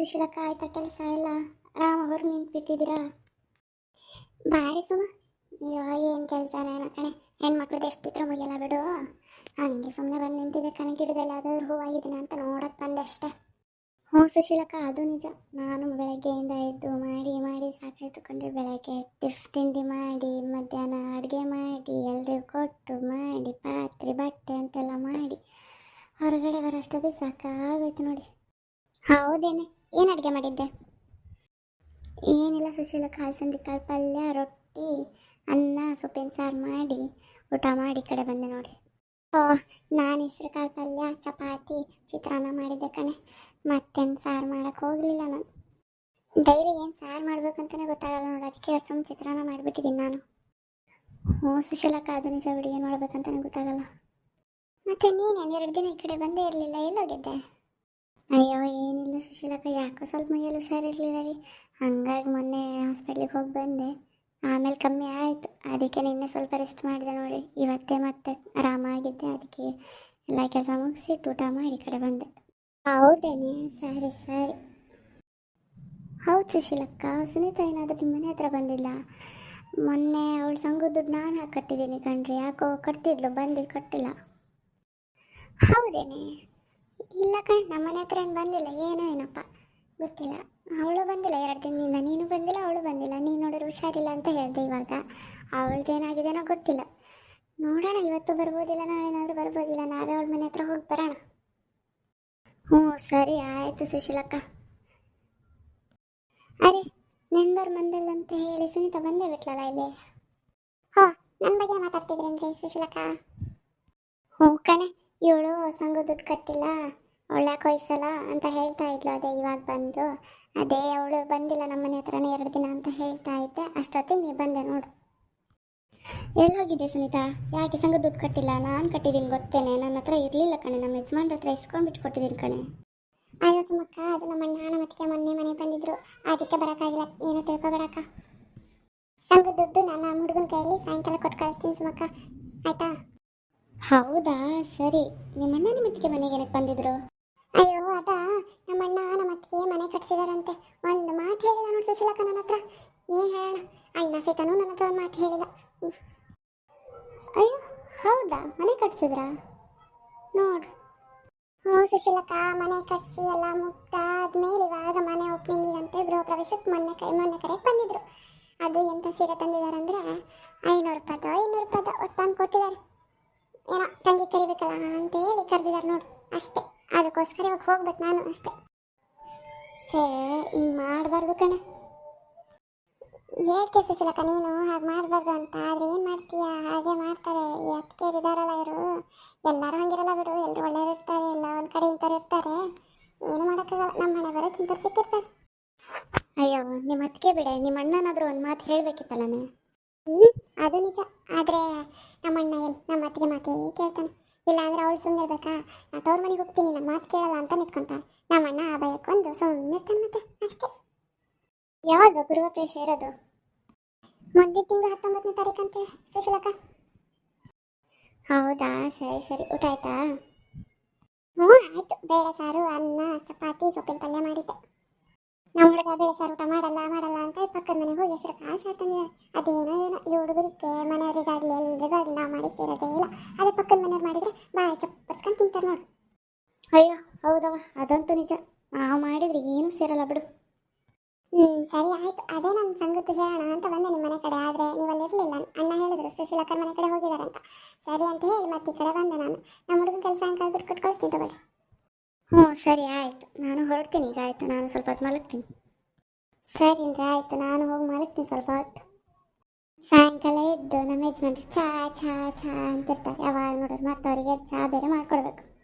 ಸುಶೀಲಕ್ಕ ಆಯ್ತಾ ಕೆಲಸ ಎಲ್ಲ ರಾಮ ಹೊರ ನಿಂತು ಬಿಟ್ಟಿದ್ದೀರಾ ಬಾರಿ ಸುಮ. ಅಯ್ಯೋ, ಏನು ಕೆಲಸ ನಾನು ಕಣೆ? ಹೆಣ್ಮಕ್ಳದ್ದು ಎಷ್ಟಿದ್ರೆ ಮುಗಿಯಲ್ಲ ಬಿಡು. ಹಂಗೆ ಸುಮ್ಮನೆ ಬಂದು ನಿಂತಿದ್ದೆ ಕಣೆ, ಗಿಡದಲ್ಲಿ ಯಾವ್ದಾದ್ರು ಹೂವಾಗಿದ್ದೀನಿ ಅಂತ ನೋಡಕ್ಕೆ ಬಂದೆ ಅಷ್ಟೇ ಹ್ಞೂ ಸುಶೀಲಕ್ಕ, ಅದು ನಿಜ. ನಾನು ಬೆಳಗ್ಗೆಯಿಂದ ಎದ್ದು ಮಾಡಿ ಮಾಡಿ ಸಾಕಾಯ್ತು ಕಂಡ್ರೆ ಬೆಳಗ್ಗೆ ಟಿಫ್ ತಿಂಡಿ ಮಾಡಿ, ಮಧ್ಯಾಹ್ನ ಅಡುಗೆ ಮಾಡಿ ಎಲ್ಲರಿಗೂ ಕೊಟ್ಟು ಮಾಡಿ, ಪಾತ್ರೆ, ಬಟ್ಟೆ ಅಂತೆಲ್ಲ ಮಾಡಿ, ಹೊರಗಡೆ ಬರೋಷ್ಟೊತ್ತಿಗೆ ಸಾಕಾಗೋಯ್ತು ನೋಡಿ. ಹೌದೇನೆ. ಏನು ಅಡುಗೆ ಮಾಡಿದ್ದೆ? ಏನಿಲ್ಲ ಸುಶೀಲ ಕಾಲ್ಸಂದಿ ಸಂದಿ ಕಾಳು ಪಲ್ಯ, ರೊಟ್ಟಿ, ಅನ್ನ ಸೊಪ್ಪಿನ ಸಾರು ಮಾಡಿ, ಊಟ ಮಾಡಿ ಈ ಕಡೆ ಬಂದೆ ನೋಡಿ. ಓ ನಾನು ಹೆಸರು ಕಾಳು ಪಲ್ಯ, ಚಪಾತಿ, ಚಿತ್ರಾನ್ನ ಮಾಡಿದ್ದೆ ಕಣೆ. ಮತ್ತೇನು ಸಾರು ಮಾಡೋಕ್ಕೆ ಹೋಗಲಿಲ್ಲ ನಾನು. ಡೈಲಿ ಏನು ಸಾರು ಮಾಡ್ಬೇಕಂತಲೇ ಗೊತ್ತಾಗಲ್ಲ ನೋಡಿ ಅದಕ್ಕೆ ಸುಮ್ಮನೆ ಚಿತ್ರಾನ್ನ ಮಾಡಿಬಿಟ್ಟಿದ್ದೀನಿ ನಾನು. ಹ್ಞೂ ಸುಶೀಲಕ್ಕ ಅದು ನಿಜ ಬಿಡಿ, ಏನು ಮಾಡ್ಬೇಕಂತಲೇ ಗೊತ್ತಾಗಲ್ಲ. ಮತ್ತೆ ನೀನೇನು ಎರಡು ದಿನ ಈ ಕಡೆ ಬಂದೇ ಇರಲಿಲ್ಲ ಎಲ್ಲೋಗಿದ್ದೆ ಅಯ್ಯೋ, ಏನಿಲ್ಲ ಸುಶೀಲಕ್ಕ, ಯಾಕೋ ಸ್ವಲ್ಪ ಮೈಯಲ್ಲಿ ಹುಷಾರಿರ್ಲಿಲ್ಲ ರೀ. ಹಂಗಾಗಿ ಮೊನ್ನೆ ಹಾಸ್ಪಿಟ್ಲಿಗೆ ಹೋಗಿ ಬಂದೆ. ಆಮೇಲೆ ಕಮ್ಮಿ ಆಯಿತು. ಅದಕ್ಕೆ ನಿನ್ನೆ ಸ್ವಲ್ಪ ರೆಸ್ಟ್ ಮಾಡಿದೆ ನೋಡಿ. ಇವತ್ತೇ ಮತ್ತೆ ಆರಾಮಾಗಿದ್ದೆ. ಅದಕ್ಕೆ ಎಲ್ಲ ಕೆಲಸ ಮುಗಿಸಿ ಊಟ ಮಾಡಿ ಕಡೆ ಬಂದೆ. ಹೌದೇನೆ ಸರಿ ಸರಿ. ಹೌದು ಸುಶೀಲಕ್ಕ, ಸುನೀತಾ ಏನಾದರೂ ನಿಮ್ಮ ಮನೆ ಹತ್ರ ಬಂದಿಲ್ಲ? ಮೊನ್ನೆ ಅವಳ ಸಂಘ ದುಡ್ಡು ನಾನು ಹಾಕಿ ಕಟ್ಟಿದ್ದೀನಿ ಕಣ್ರಿ. ಯಾಕೋ ಕಟ್ತಿದ್ಲು ಬಂದಿದ್ದು ಕಟ್ಟಿಲ್ಲ. ಹೌದೇನೆ ಇಲ್ಲ ಕಣ್, ನಮ್ಮ ಮನೆ ಹತ್ರ ಏನು ಬಂದಿಲ್ಲ, ಏನೋ ಏನಪ್ಪ. ಗೊತ್ತಿಲ್ಲ. ಅವಳು ಬಂದಿಲ್ಲ, ಎರಡು ದಿನದಿಂದ ನೀನು ಬಂದಿಲ್ಲ, ಅವಳು ಬಂದಿಲ್ಲ. ನೀನು ನೋಡಿದ್ರೆ ಹುಷಾರಿಲ್ಲ ಅಂತ ಹೇಳಿದೆ ಇವಾಗ. ಅವಳದ್ದೇನಾಗಿದೆನೋ ಗೊತ್ತಿಲ್ಲ. ನೋಡೋಣ, ಇವತ್ತು ಬರ್ಬೋದಿಲ್ಲ ನಾಳೆನಾದರೂ ಬರ್ಬೋದಿಲ್ಲ. ನಾವೇ ಅವಳ ಮನೆ ಹತ್ರ ಹೋಗಿ ಬರೋಣ. ಹ್ಞೂ, ಸರಿ, ಆಯಿತು ಸುಶೀಲಕ್ಕ. ಅರೆ ನೆಂದರ್ ಮಂದಲ್ ಅಂತ ಹೇಳಿ ಸುನೀತಾ ಬಂದೇ ಬಿಟ್ಲಲ್ಲ ಇಲ್ಲಿ? ಹೋ ನನ್ನ ಬಗ್ಗೆ ಮಾತಾಡ್ತಿದ್ರೇನ್ರಿ ಸುಶೀಲಕ್ಕ? ಹ್ಞೂ ಕಣೆ, ಇವಳು ಸಂಘ ದುಡ್ಡು ಕಟ್ಟಿಲ್ಲ. ಅವಳ ಹೋಯ್ಸಲ್ಲ ಅಂತ ಹೇಳ್ತಾ ಇದ್ಲು. ಅದೇ ಇವಾಗ ಬಂದು. ಅದೇ ಅವಳು ಬಂದಿಲ್ಲ ನಮ್ಮ ಮನೆ ಹತ್ರನೇ ಎರಡು ದಿನ ಅಂತ ಹೇಳ್ತಾ ಇದ್ದೆ. ಅಷ್ಟೊತ್ತಿಗೆ ನೀ ಬಂದೆ ನೋಡು. ಎಲ್ಲಿ ಹೋಗಿದ್ದೆ ಸುನೀತಾ? ಯಾಕೆ ಸಂಘ ದುಡ್ಡು ಕಟ್ಟಿಲ್ಲ? ನಾನು ಕಟ್ಟಿದ್ದೀನಿ ಗೊತ್ತೇನೆ. ನನ್ನ ಹತ್ರ ಇರಲಿಲ್ಲ ಕಣೆ. ನಮ್ಮ ಯಜಮಾನ್ರ ಹತ್ರ ಇಸ್ಕೊಂಡ್ಬಿಟ್ಟು ಕೊಟ್ಟಿದ್ದೀನಿ ಕಣೆ. ಅಯ್ಯೋ ಸುಮಕ್ಕ, ಅದು ನಮ್ಮ ಅಣ್ಣ ಅತ್ತಿಗೆ ಮೊನ್ನೆ ಮನೆಗೆ ಬಂದಿದ್ರು. ಅದಕ್ಕೆ ಬರೋಕ್ಕಾಗಿಲ್ಲ. ಏನೋ ತಿಳ್ಕೊಬೇಡಕ್ಕ. ಸಂಘ ದುಡ್ಡು ನಾನು ನಮ್ಮ ಹುಡುಗನ ಕೈಯಲ್ಲಿ ಸಾಯಂಕಾಲ ಕೊಟ್ಟು ಕಳಿಸ್ತೀನಿ ಸುಮಕ್ಕ. ಆಯ್ತಾ? ಹೌದಾ? ಸರಿ. ನಿಮ್ಮ ಅತ್ತಿಗೆ ಮನೆಗೆ ಏನಕ್ಕೆ ಬಂದಿದ್ರು? ನಮ್ಮಣ್ಣ ನಮ್ಮ ಅತ್ತಿಗೆ ಮನೆ ಕಟ್ಸಿದಾರಂತೆ. ಒಂದು ಮಾತು ಹೇಳಿದ ನೋಡಿ ಸುಶೀಲಕ್ಕ ನನ್ನ ಹತ್ರ. ಏನು ಹೇಳ ಅಣ್ಣ ಸೀತನು ನನ್ನ ಹತ್ರ ಒಂದು ಮಾತು ಹ್ಮ್. ಅಯ್ಯೋ, ಹೌದಾ? ಮನೆ ಕಟ್ಸಿದ್ರಾ? ನೋಡು. ಹ್ಞೂ ಸುಶೀಲಕ್ಕ, ಮನೆ ಕಟ್ಸಿ ಎಲ್ಲ ಮುಗ್ದಾದ್ಮೇಲೆ ಇವಾಗ ಮನೆ ಅಂತ ಗೃಹ ಪ್ರವೇಶಕ್ಕೆ ಮೊನ್ನೆ ಕೈ, ಮೊನ್ನೆ ಕರೆಗೆ ಬಂದಿದ್ರು. ಅದು ಎಂತ ಸೀರೆ ತಂದಿದ್ದಾರಂದ್ರೆ ಐನೂರು ರೂಪಾಯ್ದು ಐನೂರು ರೂಪಾಯ್ದು ಒಟ್ಟಂದು ಕೊಟ್ಟಿದ್ದಾರೆ. ಏನೋ ತಂಗಿ ಕರಿಬೇಕಲ್ಲ ಅಂತ ಹೇಳಿ ಕರೆದಿದ್ದಾರೆ ನೋಡು, ಅಷ್ಟೇ. ಅದಕ್ಕೋಸ್ಕರ ಇವಾಗ ಹೋಗ್ಬೇಕು ನಾನು, ಅಷ್ಟೇ. ಸೇ ಹಿಂಗೆ ಮಾಡಬಾರ್ದು ಕಣೆ. ಹೇಳ್ತೀಯ ಸುಶೀಲಕ್ಕ, ನೀನು ಹಾಗೆ ಮಾಡಬಾರ್ದು ಅಂತ, ಆದರೆ ಏನು ಮಾಡ್ತೀಯ? ಹಾಗೆ ಮಾಡ್ತಾರೆ. ಈ ಅತ್ತಿಗೆಯರು ಇದಾರಲ್ಲ ಇವರು. ಎಲ್ಲರೂ ಹಂಗಿರಲ್ಲ ಬಿಡು. ಎಲ್ಲರೂ ಒಳ್ಳೆಯವ್ರು ಇರ್ತಾರೆ, ಎಲ್ಲ ಒಂದು ಕಡೆ ಇಂಥವ್ರು ಇರ್ತಾರೆ. ಏನು ಮಾಡೋಕ್ಕಾಗಲ್ಲ. ನಮ್ಮ ಮನೆ ಬರೋ ಇಂಥವ್ರು ಸಿಕ್ಕಿರ್ತಾರೆ. ಅಯ್ಯೋ ನಿಮ್ಮ ಅತ್ತಿಗೆ ಬಿಡೆ. ನಿಮ್ಮ ಅಣ್ಣನಾದರೂ ಒಂದು ಮಾತು ಹೇಳಬೇಕಿತ್ತಲ್ಲನೇ? ಹ್ಞೂ ಅದು ನಿಜ. ಆದರೆ ನಮ್ಮ ಅಣ್ಣ ಎಲ್ಲಿ ನಮ್ಮ ಅತ್ತಿಗೆ ಮಾತೇ ಕೇಳ್ತಾನೆ. ಇಲ್ಲ ಅಂದ್ರೆ ಅವಳು ಸುಮ್ಮನೆ ಇರ್ಬೇಕಾ? ನಾ ತವ್ರ ಮನೆಗೆ ಹೋಗ್ತೀನಿ ನಮ್ಮ ಮಾತು ಕೇಳಲ್ಲ ಅಂತ ನಿಂತ್ಕೊಂತಾಳೆ ನಮ್ಮ ಅಣ್ಣ ಆ ಭಯಕ್ಕೊಂದು ಸುಮ್ಮನೆ ಇರ್ತಾನೆ ಮತ್ತೆ, ಅಷ್ಟೇ. ಯಾವಾಗ ಗೃಹಪ್ರವೇಶ ಇರೋದು? ಮುಂದಿನ ತಿಂಗಳು ಹತ್ತೊಂಬತ್ತನೇ ತಾರೀಕಂತೆ ಸುಶೀಲಕ್ಕ. ಹೌದಾ? ಸರಿ ಸರಿ. ಊಟ ಆಯ್ತಾ? ಹ್ಞೂ ಆಯ್ತು. ಬೇಳೆ ಸಾರು, ಅನ್ನ, ಚಪಾತಿ, ಸೊಪ್ಪಿನ ಪಲ್ಯ ಮಾಡಿದ್ದೆ. ನಮ್ಮ ಹುಡುಗ ಬೇಳೆ ಸಾರು ಊಟ ಮಾಡಲ್ಲ ಮಾಡಲ್ಲ ಅಂತ ಪಕ್ಕದ ಮನೆಗೆ ಹೋಗಿ ಹೆಸರು ಕಾಳು ಸಾರು ತಂದಿದ್ದಾರೆ ಅದೇನೋ ಏನೋ ಈ ಹುಡುಗರಿಗೆ ಮನೆಯವರಿಗಾಗಲಿ ಎಲ್ರಿಗಾಗಲಿ ನಾವು ಮಾಡಿ ಸೇರೋದೇ ಇಲ್ಲ. ಅದೇ ಪಕ್ಕದ ಮನೆಯವ್ರು ಮಾಡಿದರೆ ಬಾಯಿ ಚಪ್ಪರ್ಸ್ಕೊಂಡು ತಿಂತಾರೆ ನೋಡು. ಅಯ್ಯೋ ಹೌದವ ಅದಂತೂ ನಿಜ. ನಾವು ಮಾಡಿದ್ರೆ ಏನೂ ಸೇರಲ್ಲ ಬಿಡು. ಹ್ಞೂ ಸರಿ ಆಯ್ತು. ಅದೇ ನಮ್ಮ ಸಂಗತಿ ಹೇಳೋಣ ಅಂತ ಬಂದೆ ನಿಮ್ಮ ಮನೆ ಕಡೆ ಆದರೆ ನೀವಲ್ಲಿ ಇರಲಿಲ್ಲ. ಅಣ್ಣ ಹೇಳಿದ್ರು ಸುಶೀಲಕ್ಕರ ಮನೆ ಕಡೆ ಹೋಗಿದ್ದಾರೆ ಅಂತ. ಸರಿ ಅಂತ ಹೇಳಿ ಮತ್ತೆ ಈ ಕಡೆ ಬಂದೆ ನಾನು. ನಮ್ಮ ಹುಡುಗನ ಕೆಲಸ ಅಂತ ದುಡ್ಡು ಕೊಟ್ಟು ಕಳಿಸ್ತೀನಿ ತಗೊಳ್ಳಿ. ಹ್ಞೂ, ಸರಿ, ಆಯಿತು. ನಾನು ಹೊರಡ್ತೀನಿ, ಈಗ ಆಯಿತು. ನಾನು ಸ್ವಲ್ಪ ಹೊತ್ತು ಮಲಗ್ತೀನಿ. ಸರಿ ಆಯಿತು. ನಾನು ಹೋಗಿ ಮಲಗ್ತೀನಿ ಸ್ವಲ್ಪ ಹೊತ್ತು. ಸಾಯಂಕಾಲ ಎದ್ದು ನಮ್ಮ ಯಜಮಾನ್ರು ಚಾ ಚಾ ಚಾ ಅಂತಿರ್ತಾರೆ. ಯಾವಾಗ ನೋಡಿದ್ರು ಮತ್ತೆ ಅವರಿಗೆ ಚಾ ಬೇರೆ ಮಾಡಿಕೊಡ್ಬೇಕು.